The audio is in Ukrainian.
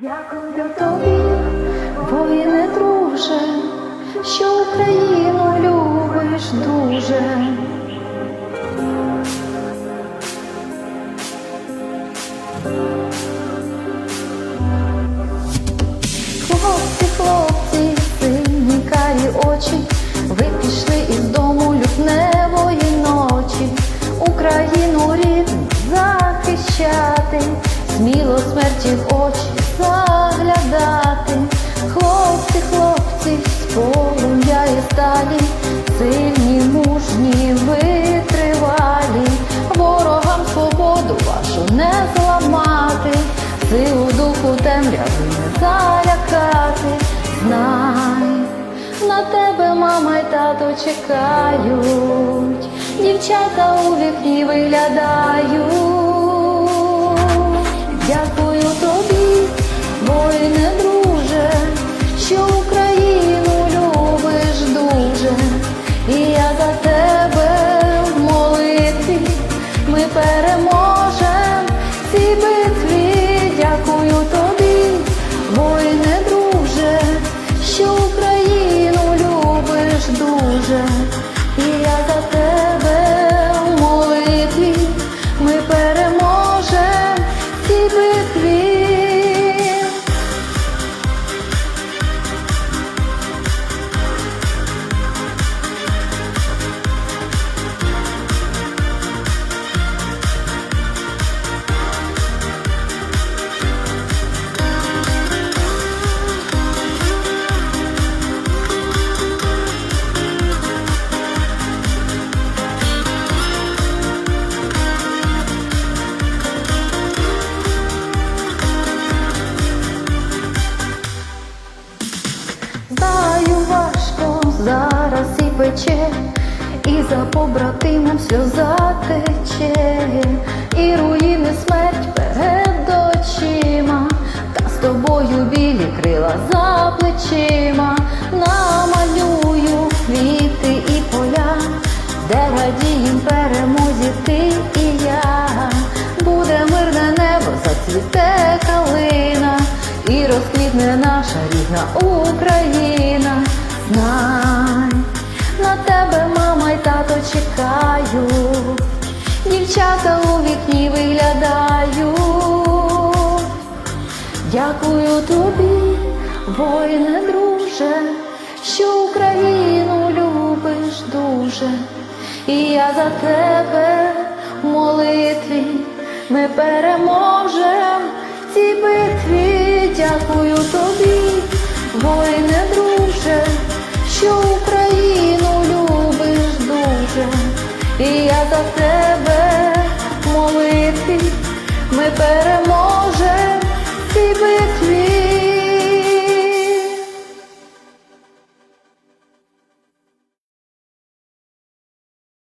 Дякую тобі, воїне друже, що Україну любиш дуже. Хлопці, хлопці, сині карі очі, ви пішли із дому лютневої ночі, Україну рідну захищати, сміло смерті в очі заглядати. Хлопці, хлопці, з полум'я і сталі, сильні, мужні, витривалі, ворогам свободу вашу не зламати, силу духу темряви не залякати. Знай, на тебе мама й тато чекають, дівчата у вікні виглядають. Зараз і за побратимом сльоза тече, і руїни смерть перед очима, та з тобою білі крила за плечима, намалюю квіти і поля, де радієм перемозі ти і я, буде мирне небо, зацвіте калина, і розквітне наша рідна Україна. Знай, на тебе мама й тато чекають, дівчата у вікні виглядають. Дякую тобі, воїне друже, що Україну любиш дуже, і я за тебе молитві ми переможем і я за тебе молити ми перед